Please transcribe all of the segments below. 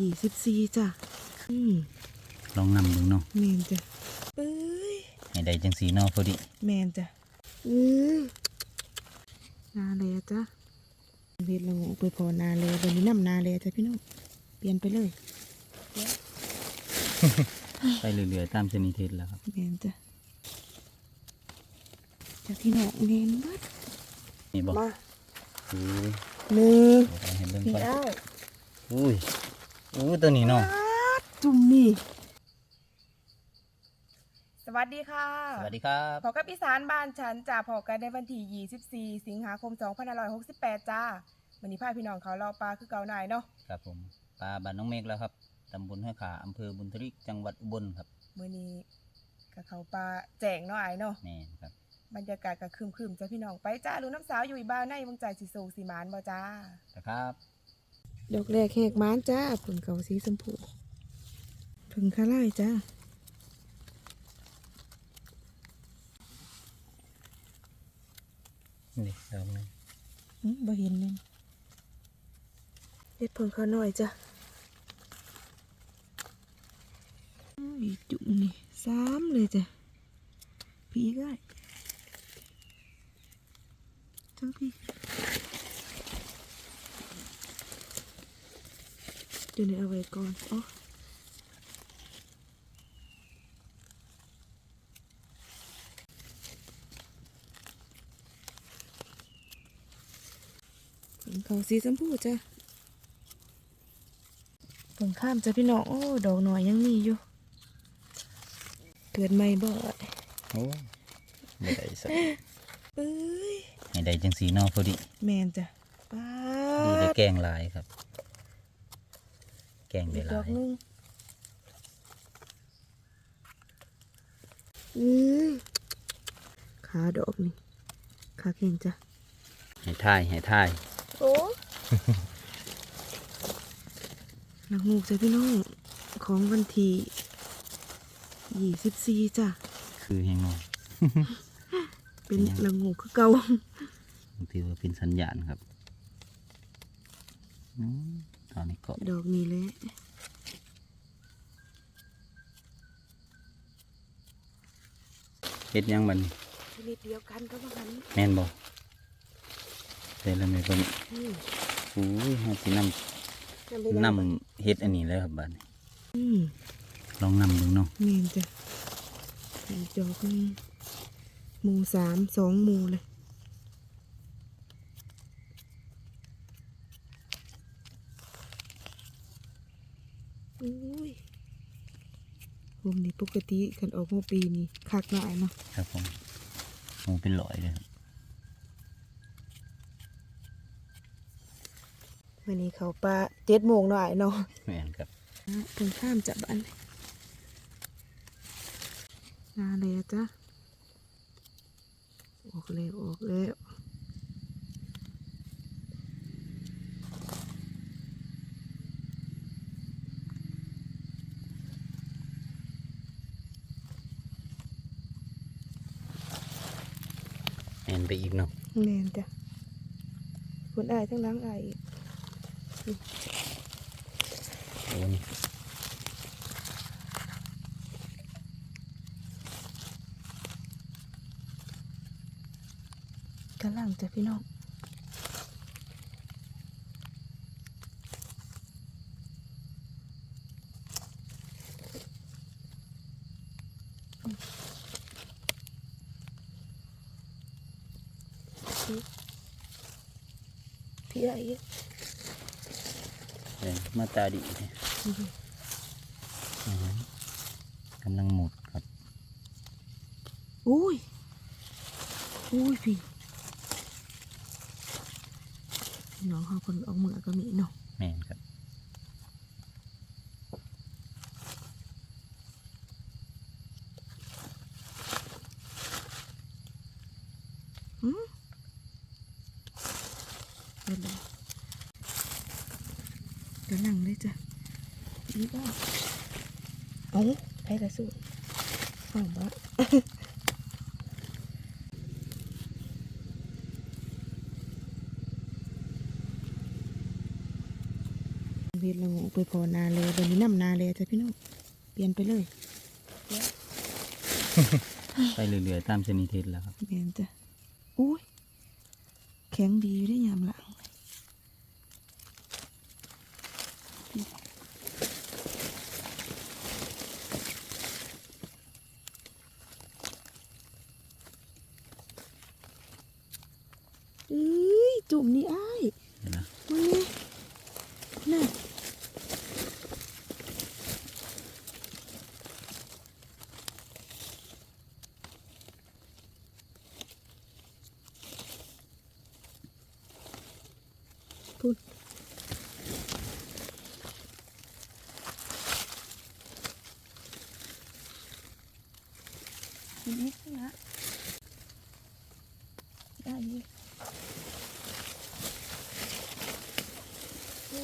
ยี่สิบสี่จ้ะอืมลองนำเบิ่งเนาะแมนจ้ะเอ้ยให้ได้จังสีเนาะพอดีแมนจ้ะอืมนาเลจ้ะเวทเราไปพอนาเลวันนี้น้ำนาเลจ้ะพี่น้องเปลี่ยนไปเลยไปเรื่อยๆตามชนิดเทศแล้วครับแมนจ้ะจากพี่น้องเมนบัดนี่บอกมาอุ้ยหนึ่งเดี๋ยวเอาให้เบิ่งพี่ก่อน เอ้าอุ้ยอู้ตัวนี้เนาะจุ่มนี่ สวัสดีค่ะ สวัสดีครับพบกับอีสานบ้านฉันจะพบกันในวันที่ 24 สิงหาคม 2568 จ้าวันนี้พาพี่น้องเขารอปลาคือเก่าหน่ายเนาะ ครับผม ปลาบ้านน้องเมฆแล้วครับ ตำบลห้วยขาอำเภอบุญทริก จังหวัดอุบลครับมื้อนี้กับเขาปลาแจงเนาะไอายเนาะแม่นครับ บรรยากาศก็ครึมๆจ้าพี่น้องไปจ้าลูกน้ำสาวอยู่อีบ้านในวงใจสิสูสีมานบ่จ้านะครับ ดอกแรกแหกม้านจ้าผงเก่าสีชมพูผงคาไล่จ้านี่ดอกหนึงอืมบ่เห็นเลยเฮ็ดผงเขาหน่อยจ้ะอุ้ยจุ่มนี่สามเลยจ้ะพี่ก็ได้ทั้งพี่ เดี๋ยวนี้เอาไว้ก่อนอ๋อผงเขาสีชมพูจ้ะผงข้ามจ้ะพี่น้องโอ้ดอกหน่อยยังมีอยู่ เกิดใหม่บ่อยโอ้ไม่ได้สักเอ้ยให้ได้จังสีเนาะพอดี แมนจ้ะป้าดีได้ดแกงหลายครับ แกงได้อีกหดลาอกยหนึงอืมขาดอกนี่ขาเข่งจ้ะให้ท่ายให้ท่ายโอ้หลักงูกจ้ะพี่น้อง ของวันที่ยี่สิบสี่จ้ะ คือแห้งเนอนเป็นหลักงูกคือเก่าถือว่าเป็นสัญญาณครับ อืม ตอนนี้ก็ดอกนี้แหละเฮ็ดหยังบัดนชนิดเดียวกันก็ว่ากันแม่นบ่แต่ละแม่เพิ่นอืมอุ้ยเฮาสินำจำไม่ได้นำเฮ็ดอันนี้เลยครับบัดนี้อืมลองนำเบิ่งเนาะเมนจ้ะอีกดอกหนึงหมูสามสองหมูเลยอุ้ย ผมนี่ปกติกันออกมาปีนี้คักหน่อยเนาะครับผมหมูเป็นร้อยเลยครับวันนี้เขาปลาเจ็ดโมงหน่อยเนาะแม่นครับตรงข้ามจับอันนาเลยจ้ะออกแล้วออกแล้ว ไปอีกเนาะแมนจ้ะคนอายทั้งหล้างอายอีกโอ้นี่กำลังจ้ะพี่น้อง พี่พี่อะไรอีกแม่นมาตาดีเนี่ยอือหือกำลังหมดครับ อุ้ย อุ้ยพี่ พี่น้องเขาคนออกมือก็มีเนาะ แม่นครับ อืมเดี๋ยวเลยเดี๋ยวนั่งเลยจ้ะนี่บ้าเอาไปกระสุนฟังบ้า เวลละโงกไปพอนาเลยวันนี้น้ำนาเลยจ้ะพี่น้องเปลี่ยนไปเลยไปเรื่อยๆตามชนิดเทศแล้วครับเปลี่ยนจ้ะอุ้ยแข็งดีอยู่ได้ยามหลังเอ้ยจุ่มนี่อ้าย เห็นนะ วันนี้น่ะ พูดอันนี้นะได้อยี่โอ้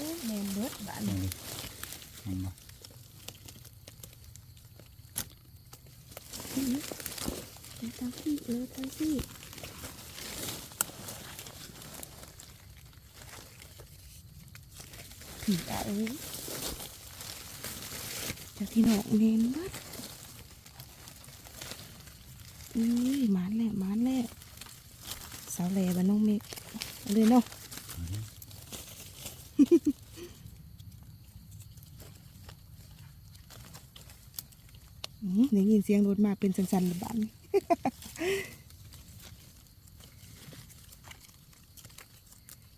ยแมนเบิดบ้านนี่ดิเห็นบ่นี้แล้วทั้งที่แล้วทั้งที่ผีอะเอ้ยจากที่หนองเมนบัดอุ้ยมานแหละมานแหละสาวแหล่บ้านน้องเมฆเลยเนาะได้ยินเสียงรถมาเป็นสันๆระบาน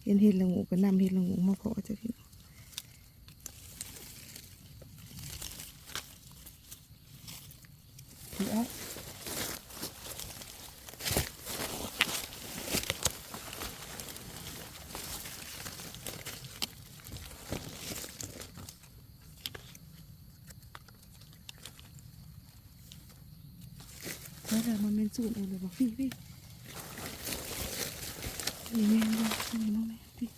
เห็นเห็ดละงูก็นำเห็ดละงูมาพอจะพี่อ๊ะแล้วแต่มันเป็นสูตรเองเลยบอก พี่พี่นี่แมงบอกนี่น้องแม่พี่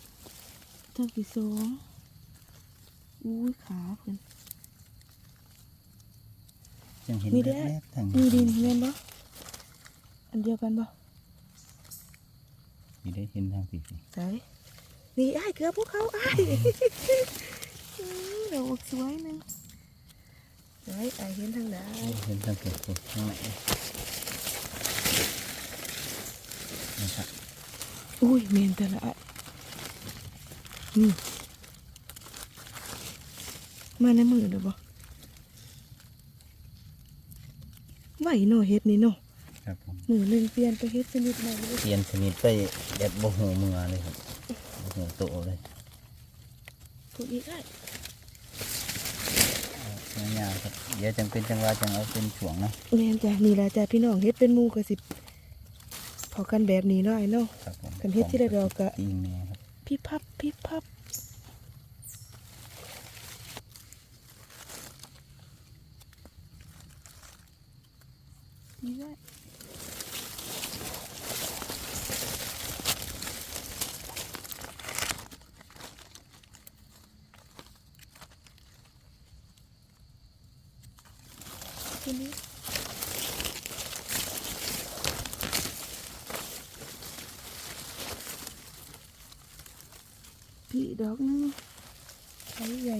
เท่ากี่สองอุ้ยขาเพิ่นยังเห็นแวบๆทางนี่ดินแม่นบ่อันเดียวกันบ่นี่ได้เห็นทางสีใช่นี่ไอ้ายเกือบพวกเขาไอ้ายอื้อดอกสวยนึงไอ้ไอ้เห็นทางไหนเห็นทางสีข้างไหน นะครับอุ้ยเมนแต่ละไอ้ายอืมมาในมือเด้อบ่ไหวเนาะเฮ็ดนี่เนาะครับผมมือหนึงเปลี่ยนไปเฮ็ดชนิดใหม่เลยเปลี่ยนชนิดไปแบบบ่หูมือเลยครับบ่หูโตเลยถูกอีกไอ้ายเอาง่ายๆครับเดี๋ยวจังเป็นจังหวะจังเอาเป็นช่วงเนาะแม่นจ้ะนี่ล่ะจ้ะพี่น้องเฮ็ดเป็นหมู่ก็สิ พอกันแบบนี้เนาะไอ้เนาะครับผมกันเฮ็ดที่ละดอกก็จริงแม่ครับพี่พับพี่พับนี่ได้ทีนี้พี่ดอกหนึงใช้ใหญ่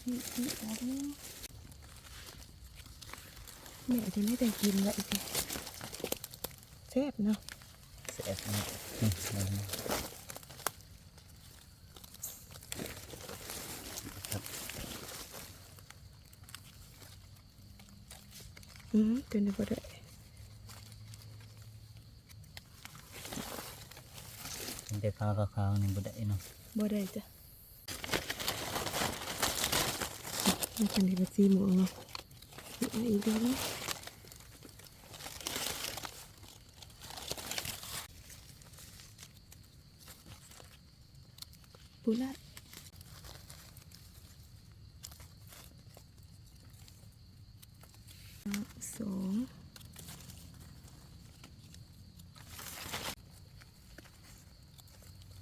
พี่พี่ดอกหนึง แม่จะไม่ได้กินละอีกทีแซ่บเนาะแซ่บมากนี่เอามาครับอืมเป็นไปได้มันจะขาวๆๆนี่บ่ได้เนาะบ่ได้จ้ะมันเป็นที่เป็นสีม่วงเนาะเอาอีกแล้ว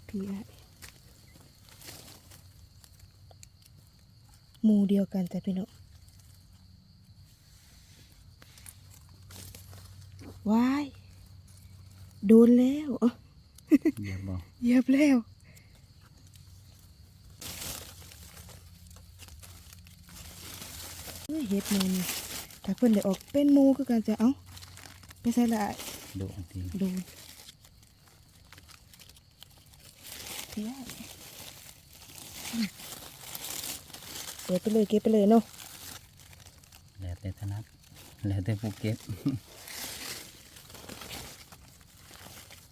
พีไอมูเดียวกันแต่พี่น้องวายโดนแล้วเยียบแล้วเฮ็ดมูนี่ถ้าเพื่อนได้ออกเป็นมูคือกันจะเอาไปใส่ละดูดน ที่ยอืมเก็บไปเลยเก็บไปเลยเนาะแล้วแต่ถนัดแล้วแต่ผู้เก็บ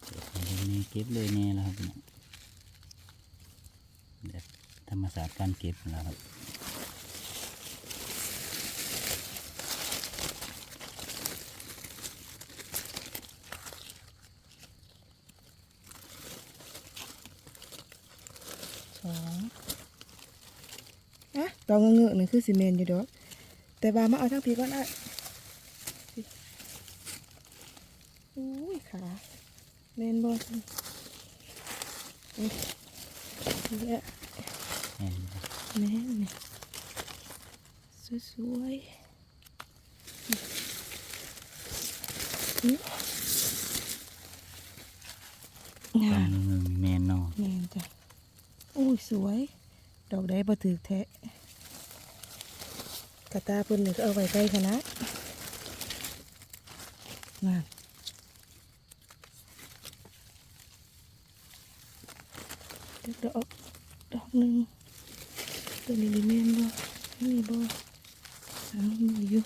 เก็บนี่เก็บเลยเนี่แหละครับเนี่ยแบบธรรมศาสตร์การเก็บนะครับ สองอะดอกเงือกๆนี่ คือซีเมนต์อยู่ดอกแต่ว่ามาเอาทั้งพีก่อนอะสิอุ้ยขาเมนบอลนี่เนี่ยแม่นบ่แม่นนี่สวยๆนี่ตงาอนมนี้มันแมนเนอแม่นจ้ะอุ้ยสวย ดอกได้บ่ถือแท้ กระตาเพิ่นนี่ก็เอาไว้ใกล้ขนาดนั่นเด็กดอกดอกหนึ่งตัวนี้ลิเมนบ่นี่บ่อ้าวมีอยู่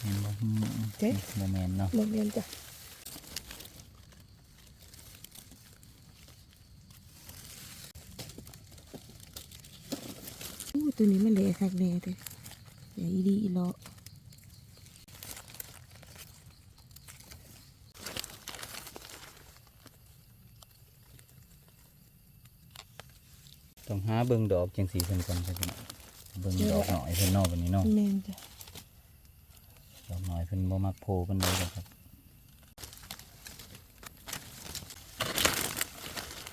แมนบ่บ่แมนเนาะบ่แม่นจ้ะ ตัวนี้มันเละคักแน่เด้อย่าอีดีอีหลอต้องหาเบิ่งดอกจังสีเพิ่นก่อนครับพี่น้องเบิ่งดอกหน่อยเพิ่นเนอกวันนี้เนาะแม่นจ้ะดอกหน่อยเพิ่นบ่มักโพเพิ่นเลยดอกครับ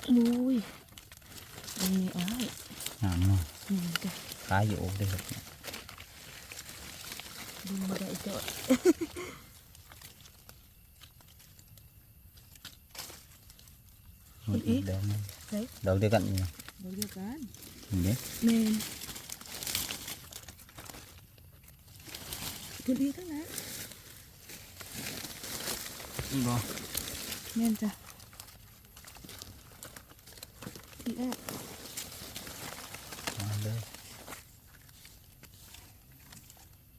อุ้ยอันนี้อ้ายงามเนาะแม่นจ้ะ ขาอยู่อกเด้อครับดึงบ่ได้จอดมีอีกดอก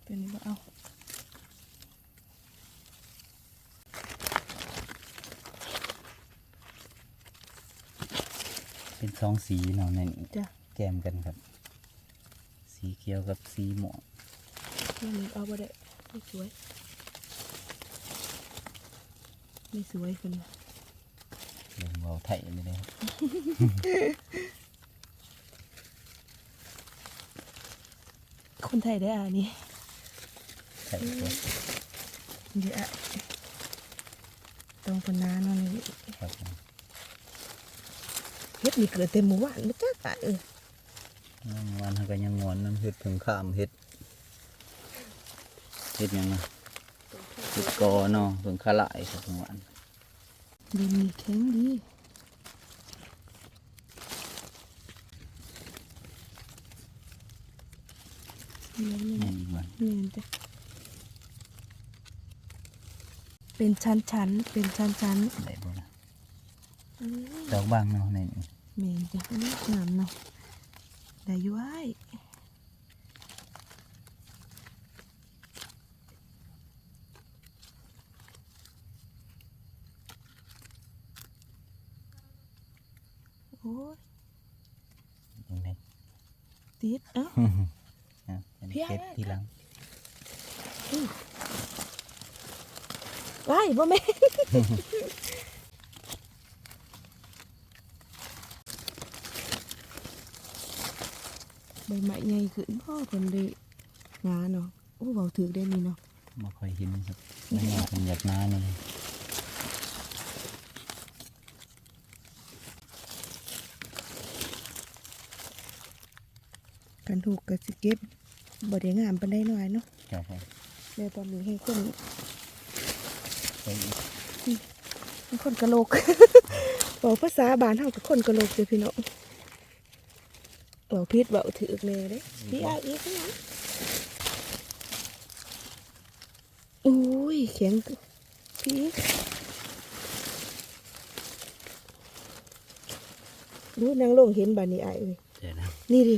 ตัวนี้บ่เอาเป็นสองสีเนาะในนี้จ้ะแกมกันครับ สีเขียวกับสีม่วงตัวนี้เอาบ่ได้ไม่สวยไม่สวยคนน่ะเบิ่งเบาไทยเลยเด้อครับคนไทยได้อ่านี่ ไทยตัวเดี๋ยวอะต้องพนาเนาะนี่ครับผมเฮ็ดนี่เกิดเต็มหมู่บ้านมันจ้าตายเออวันเขาก็ยังงอนน้ำเฮ็ดถึงข้ามเฮ็ดเฮ็ดหยังนะเฮ็ดกอเนาะถึงขาหลายครับทั้งวันดินนี่แข็งดีเลี้ยงนี่แม่นอีกวันเลี้ยงจ้ะ เป็นชั้นๆ เป็นชั้นได้บ่ล่ะๆอื้อดอกบางเนาะในนี้เมนจ้ะอื้องามเนาะได้อยู่ไอ้โอ้ยยังไงติดเอ้านะอันพี่นี้ไอ้เก็บทีหลังว้ายบ่แม่นใบไม้ใหญ่ขึ้นพ่อคนเดงาเนาะโอ้เบาถือได้นี่เนาะบ่ค่อยเห็นครับไม่งาเป็นหยัดน้านี่กันถูกกับสิเก็บบ่ได้งามปานใดหน่อยเนาะครับผมเดี๋ยวตอนนี้ให้คน ไปอีกให้คนกะโหลกบอกภาษาบ้านเฮากับคนกะโหลกเด้อพี่น้องบอกผิดเว้าถูกแน่เด้พี่อายอีกนะโอ้ยแข็งพี่ดูนางลงเห็นบานนี้อายเอ้ยเดี๋ยวนะนี่ดิ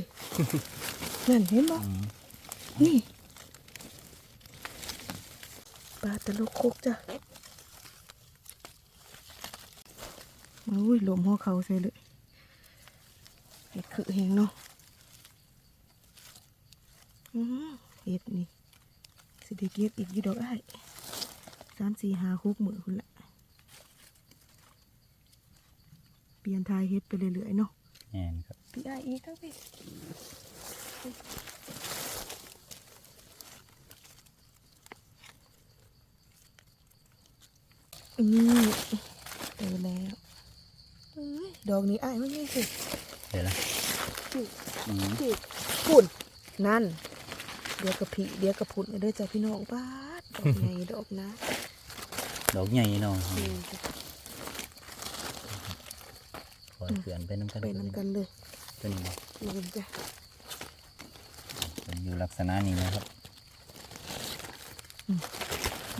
นั่นเห็นบ่อืมนี่ปลาตะลุกคุกจ้ะ อุ้ยลมหัวเขาใส่เลยเห็ดคือแหงเนาะอื้อหือเห็ดนี่สิได้เก็บอีกอยู่ดอกอ้ายสามสี่ห้าหกมือคุณละเปลี่ยนทายเห็ดไปเรื่อยๆเนาะแม่นครับพี่อ้ายอีกทั้งพี่อืมเจอแล้วเอ้ย ดอกนี้อ้ายมันไม่สิเดี๋ยวนะจิอืมจิพุ่นนั่น เดี๋ยวกระผีเดี๋ยวกระพุ่นเด้อจ้ะพี่น้องป้าดดอกใหญ่ดอกนะดอกใหญ่เนาะนี่จ้ะขอเขื่อนไปน้ำกันไปนำกันเลยตัวนี้บ่นี่จ้ะเป็นอยู่ลักษณะนี้นะครับ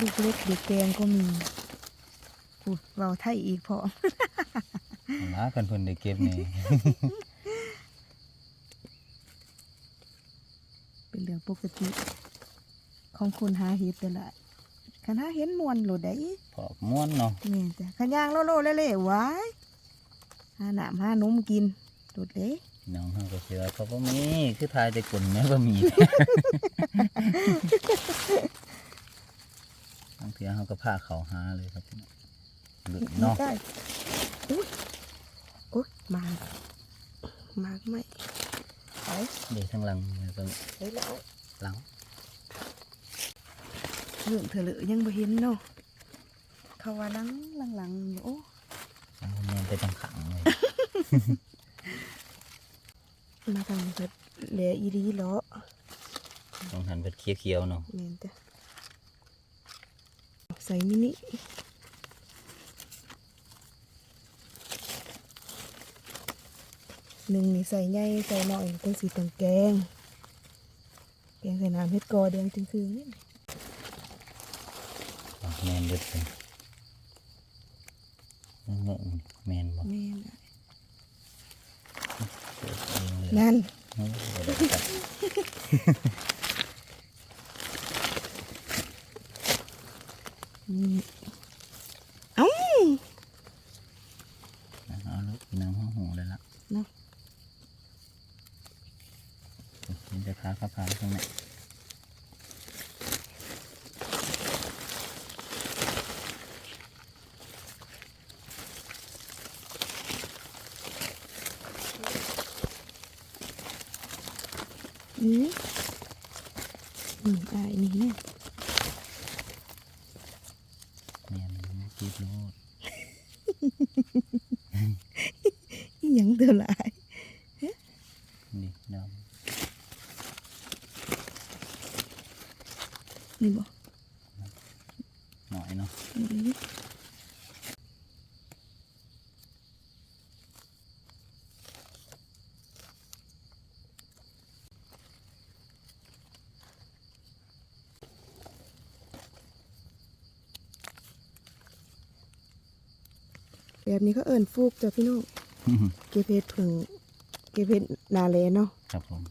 ลูกเล็กเด็กแดงก็มีพูดเราไทยอีกพอ เอาล้ากันเพิ่นได้เก็บนี่ เป็นเรื่องปกติ ของคนหาเห็ดแต่ละคันหาเห็นมวนโหลดได้พอม้วนเนาะนี่จ้ะขันย่างโลโลเล่ๆไว้หาหนามหานมกินโดดเด้น้องเฮาก็เชื่อเขาบ่มีคือทายแต่กลนแม่บ่มี บางเทีเฮาก็พาเขาหาเลยครับพี่น้องหลุดเนาะ ได้อุ้ย โอ๊ยมามาไหมไปเดี๋ยวทางหลังเนี่ยตรงไปแล้วหลังเรื่องเถอะเลยยังบ่เห็นเนาะเขาว่าหลังหลังหลังอยู่โอ้หลังแม่นไปทางขังเลยมาทางเพิ่นแหลอีรีเหรอตรงหันเป็นเขียวๆเนาะแม่นจ้ะใส่มินิ หนึ่งนี่ใส่ใหญ่ใส่หน่อยเป็นสีตังแกงแกงใส่น้ำเฮ็ดกอแดงจึงคือนี่อะแมนเบิดเลยเงอะแมนบ่แม่น่ะเปิดเองเลยนั่นโอ้บ่ได้ตัดนี่เอ้า เอาลูกน้ำห้องหูเลยละ เนาะ มันจะค้าข้าวพานข้างใน นี่นี่ไอ้นี่เนี่ย แมนมันจีบโลด อีห ยังเท่าไหร่นี่ดนี่บ่ำหน่อยเนาะนี่แบบนี้ก็เอิ้นฟูกจ้ะพี่น้อง เก็บเห็ดผึ่งเก็บเห็ดนาเลเนาะครับผม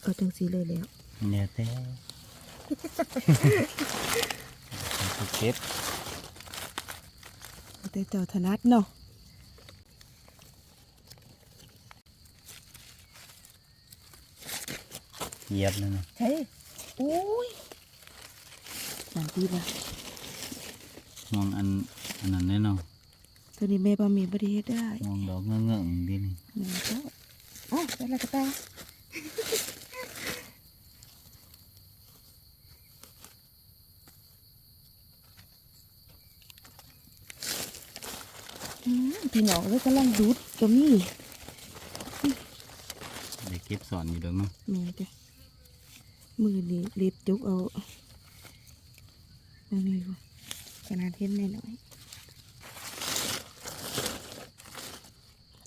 เอาจังสีเลยแล้วเนี่ยแต่เก็บเอาแต่เจ้าถนัดเนาะเหยียบเลยนะใช่อุ้ยนั่นดีละมองอัน อันนั้นแน่เนาะตัวนี้แม่ปลาเมีบไดีเฮ็ดได้มองดอกเงอะเงอะๆดินี่หนึ่งเจ้าอ๋อเป็นอะไรกระตาอืมพี่น้องเลยกำลังดูดก็มีได้เก็บสอนอยู่ดอกเนาะแม่จ้ะมือนี่เล็บจุกเอาอันนี้บ่ขนาดเห็นน้อ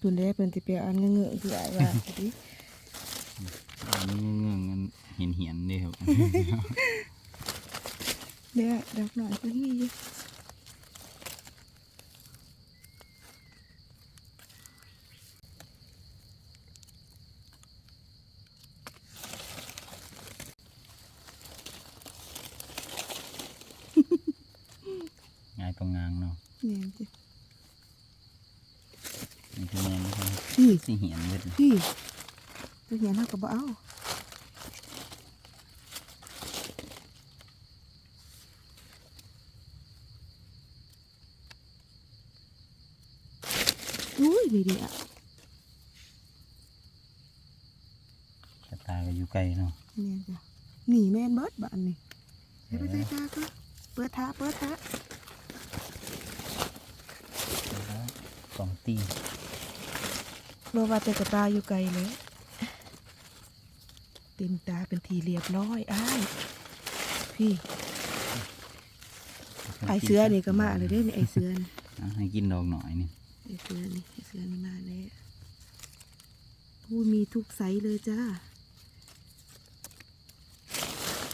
ยๆตุนได้เพิ่นสิไปเอาอันเงื้อๆคืออ้ายว่าสิอันนี้เงื่อนเงินเห็นเหียนๆเด้ครับเด้อดอกหน่อยเพิ่นมีอยู่ง่ายตรงงางเนาะ แม่นจ้ะ นี่คือแม่นครับ พี่ สิเหียนเบิดเลยพี่ตัวเหียนเฮาก็บ่เอาอุ้ยนี่ดิอะชะตาก็อยู่ไกลเนาะแม่นจ้ะหนีแม่นเบิดบ้านนี่ไปไปใส่ตาก็เปิดท้าเปิดท้าสองตี บ่ว่าแต่กระตาอยู่ไกลเลยเต็มตาเป็นทีเรียบร้อยอ้ายพี่ ไอเสือนี่ก็มาเลยเด้นี่ไอเสือนี่อะให้กินดอกหน่อยนี่ไอเสือนี่ไอเสือนี่มาแล้วผู้มีทุกไซส์เลยจ้า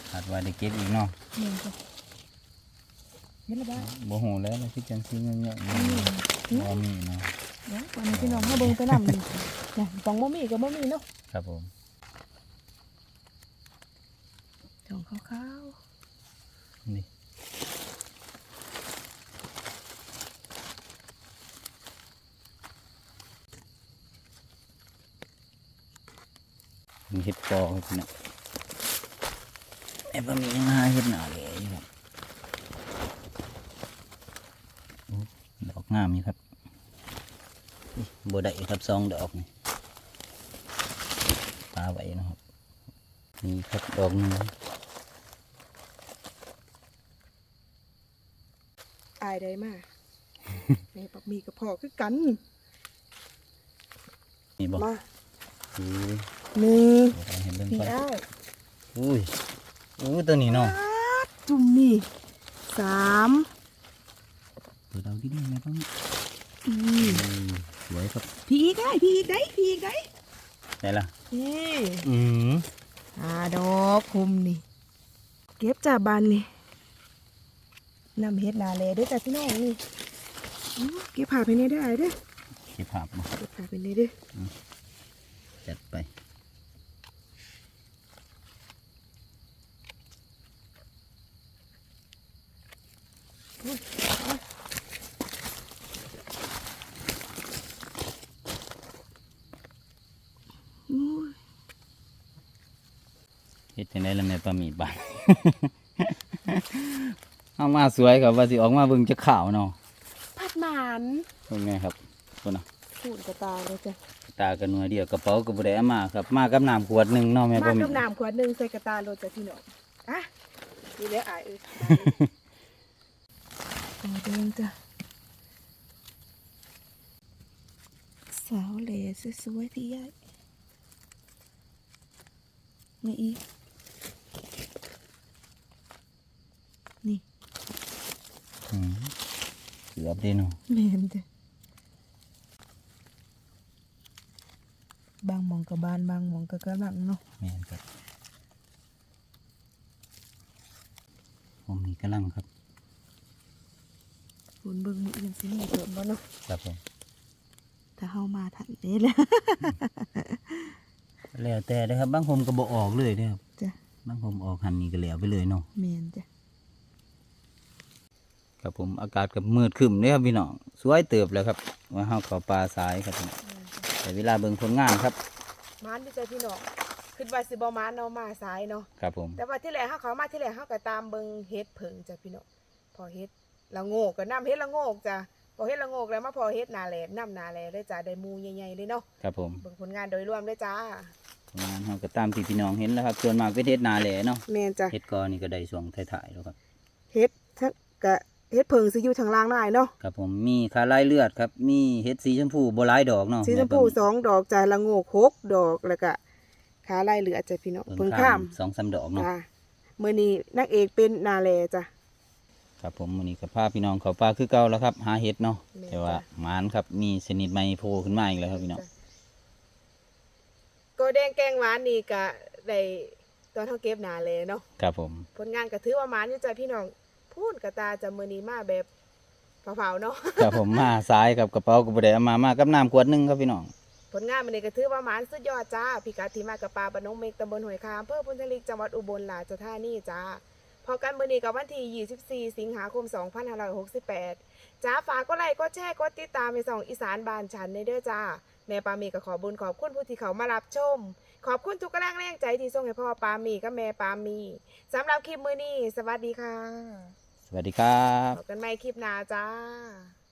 ขาดว่าได้เก็บอีกเนาะเห็นจ้ะเห็นแล้วบ้าบ่ฮู้แล้วเลยคือจังซี่เงี้ยๆนี่บ่มีเนาะ เดี๋ยวตอนนี้พี่น้องเขาเบิ่งไปนำนี่จ้ะต้องบ่มีก็บ่มีเนาะครับผมช่องขาวนี่มีเห็ดกอครับพี่น้องไอ้บะหมี่ยังหาเห็ดหนาเลยอยู่ครับโอ้ดอกงามอยู่ครับ อุ๊ยบัได้ครับสองดอกนี่ปลาไว้นะครับนี่ครับดอกหนึงๆอายได้มาแม่ปักมีกับพ่อคือกันนี่บอกมาอุ้ยหนึ่งเดี๋ยวเราเห็นเบิ่งพี่ก่อนอ้ายอุ้ยอุ้ยตัวนี้เนาะจุ่มนี่สามเปิดเอาที่นี่ไหมป้องอืมส วยครับ พี่อีกได้พี่อีกได้พี่อีกได้ได้ละนี่อืมหาดอกคุมนี่ เก็บจากบานนี่นำเฮ็ดนาเลเด้วยจ้ะพี่น้องนี่อื้อเก็บผ่าไปนี่ได้เด้อเก็บภาพบ่เก็บผ่าไปนี่เด้อจัดไป อู้ย เฮ็ดจังได๋ล่ะแม่ปลาหมีบานเอามาสวยครับว่าสิออกมาเบิ่งจะขาวเนาะผัดหมานเป็นไงครับคนน่ะขูดกระตาเลยจ้ะตากันหน่วยเดียวกระเป๋าก็บ่ได้เอามาครับ มากับน้ำขวดหนึงเนาะแม่ปมาลาหมีกับน้ำขวดหนึ่งใส่กระตาโรดจ้ะพี่น้องอะนี่แล้วอายเอ้ยตาเดินจ้ะสาวเหล่สวยๆพี่ใหญ่นี่อีก นี่อืมเกือบเด้เนาะเมนจ้ะบางหมองกับบานบางหมองกับกระลังเนาะแม่นครับผมนี่กำลังครับฝนเบิ่งมือยังสิมีเกิดบ่เนาะครับผมถ้าเฮามาทันนี้แหละแล้วแต่เลยครับบางผมก็บ่ออกเลยเด้อครับจ้ะ บางผมออกหันนี่ก็แล้วไปเลยเนาะเมนจ้ะครับผมอากาศกับมืดครึ้มเด้อครับพี่น้องสวยเติบแล้วครับว่าเฮาเข้าป่าสายครับพี่น้องแต่เวลาเบิ่งผลงานครับมานที่ใจพี่น้องคิดว่าสิบ่มานเนาะมาสายเนาะครับผมแต่ว่าที่แรกเฮาเขามาที่แรกเฮาก็ตามเบิ่งเฮ็ดเผิงจ้ะพี่น้องพอเฮ็ดละโงกก็นํเฮ็ดละโงกจ้ะพอเฮ็ดละโงกแล้วมาพอเฮ็ดนาแลนํนาแลเลยจ้ะได้หมูใหญ่ๆเลยเนาะครับผมเบิ่งผลงานโดยรวมเลยจ้าผล งานเฮาก็ตามที่พี่น้องเห็นแล้วครับส่วนมากเป็นเฮ็ดนาแหล่เนาะแม่นจ้ะเฮ็ดกอนี่ก็ได้ช่วงท้ายๆแล้วครับเฮ็ดทั้งก็เฮ็ดเผิงสิอยู่ทางล่างหน่อยเนาะครับผมมีคาลายเลือดครับ มีเฮ็ดสีชมพูบ่หลายดอกเนาะสีชมพูสองดอกจ้ะละโงกหกดอกแล้วก็ขาลายเหลือจ้ะพี่น้องเพิ่เพิ่งงข้าข้ามมสองสามดอกเนาะจ้ะมื้อนี้นางเอกเป็นนาแลจ้ะครับผมวันนี้กับพาพี่น้องเขาปลาคือเก่าแล้วครับ หาเห็ดเนาะแม่นแต่ว่าจ้ะหมานครับมีชนิดใหม่โผล่ขึ้นมาอีกแล้วครับพี่น้องจ้ะ ก็แดงแกงหวานนี่ก็ได้ตอนเฮาเก็บหนาเลยเนาะครับผม ผลงานก็ถือว่าหมานอยู่จ้ะพี่น้องพูดกระตาจะมื้อนี้มาแบบเผาๆเนาะครับผมมาซ้ายกับกระเป๋ากับบไดเอามามากับน้ำขวดหนึงครับพี่น้อง ผลงานมันนี้ก็ถือว่าหมานสุดยอดจ้าพิกัดที่มากับปลาบานนงเมกตำบลห้วยคาอำเภอพุนทลิกจังหวัดอุบลราชธานีจ้าพอกันมื้อนี้กับวันที่24 สิงหาคม 2568จ้าฝากก็ไลค์ก็แชร์ก็ติดตามในสองอีสานบ้านฉันในเด้อจ้า แม่ปามีก็ขอบุญขอบคุณผู้ที่เขามารับชม ขอบคุณทุกกำลังแรงใจที่ส่งให้พ่อปามีกับแม่ปามีสำหรับคลิปมื้อนี้ สวัสดีค่ะ สวัสดีครับ พบกันใหม่คลิปหน้าจ้า